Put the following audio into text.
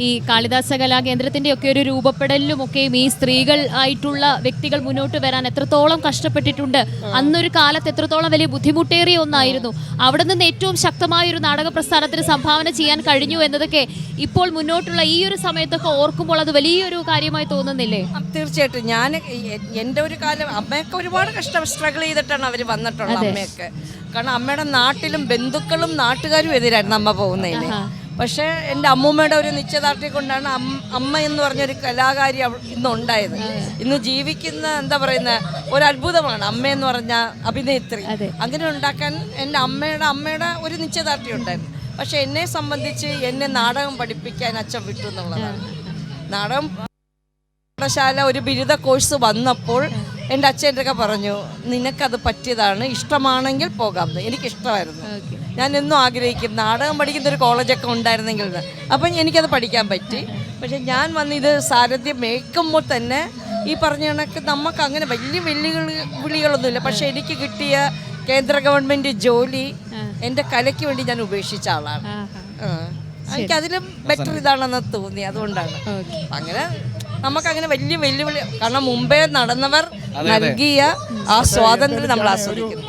ഈ കാളിദാസ കലാകേന്ദ്രത്തിന്റെ ഒക്കെ ഒരു രൂപപ്പെടലിലും ഒക്കെയും ഈ സ്ത്രീകൾ ആയിട്ടുള്ള വ്യക്തികൾ മുന്നോട്ട് വരാൻ എത്രത്തോളം കഷ്ടപ്പെട്ടിട്ടുണ്ട്. അന്നൊരു കാലത്ത് എത്രത്തോളം വലിയ ബുദ്ധിമുട്ടേറിയ ഒന്നായിരുന്നു. അവിടെ നിന്ന് ഏറ്റവും ശക്തമായ ഒരു നാടക പ്രസ്ഥാനത്തിന് സംഭാവന ചെയ്യാൻ കഴിഞ്ഞു എന്നതൊക്കെ ഇപ്പോൾ മുന്നോട്ടുള്ള ഈ ഒരു സമയത്തൊക്കെ ഓർക്കുമ്പോൾ അത് വലിയൊരു കാര്യമായി തോന്നുന്നില്ലേ? തീർച്ചയായിട്ടും. ഞാൻ എന്റെ ഒരു കാലം അമ്മയൊക്കെ ഒരുപാട് കഷ്ടം സ്ട്രഗിൾ ചെയ്തിട്ടാണ് അവർ വന്നിട്ടുള്ളത് അമ്മയൊക്കെ. കാരണം അമ്മയുടെ നാട്ടിലും ബന്ധുക്കളും നാട്ടുകാരും എതിരായിരുന്നു അമ്മ പോകുന്നതിന്. പക്ഷേ എന്റെ അമ്മൂമ്മയുടെ ഒരു നിശ്ചയദാർഢ്യം കൊണ്ടാണ് അമ്മ അമ്മ എന്ന് പറഞ്ഞൊരു കലാകാരി ഇന്ന് ഉണ്ടായത് ഇന്ന് ജീവിക്കുന്ന എന്താ പറയുന്ന ഒരു അത്ഭുതമാണ് അമ്മ എന്ന് പറഞ്ഞ അഭിനേത്രി. അങ്ങനെ ഉണ്ടാക്കാൻ എന്റെ അമ്മയുടെ അമ്മയുടെ ഒരു നിശ്ചയദാർഢ്യം ഉണ്ടായിരുന്നു. പക്ഷെ എന്നെ സംബന്ധിച്ച് എന്നെ നാടകം പഠിപ്പിക്കാൻ അച്ഛൻ വിട്ടു എന്നുള്ളതാണ്. നാടകം പാഠശാല ഒരു ബിരുദ കോഴ്സ് വന്നപ്പോൾ എന്റെ അച്ഛന്റെയൊക്കെ പറഞ്ഞു നിനക്കത് പറ്റിയതാണ് ഇഷ്ടമാണെങ്കിൽ പോകാം എന്ന്." എനിക്കിഷ്ടമായിരുന്നു. ഞാൻ എന്നും ആഗ്രഹിക്കും നാടകം പഠിക്കുന്ന ഒരു കോളേജൊക്കെ ഉണ്ടായിരുന്നെങ്കിൽ. അപ്പം എനിക്കത് പഠിക്കാൻ പറ്റി. പക്ഷെ ഞാൻ വന്ന് ഇത് സാരഥ്യം മേക്കുമ്പോൾ തന്നെ ഈ പറഞ്ഞ കണക്ക് നമുക്ക് അങ്ങനെ വലിയ വെല്ലുവിളി വിളികളൊന്നുമില്ല. പക്ഷെ എനിക്ക് കിട്ടിയ കേന്ദ്ര ഗവൺമെന്റ് ജോലി എന്റെ കലയ്ക്ക് വേണ്ടി ഞാൻ ഉപേക്ഷിച്ച ആളാണ്. എനിക്കതിലും ബെറ്റർ ഇതാണെന്ന് തോന്നി അതുകൊണ്ടാണ്. അങ്ങനെ നമുക്കങ്ങനെ വലിയ വെല്ലുവിളി കാരണം മുമ്പേ നടന്നവർ നൽകിയ ആ സ്വാതന്ത്ര്യം നമ്മൾ ആസ്വദിക്കുന്നു.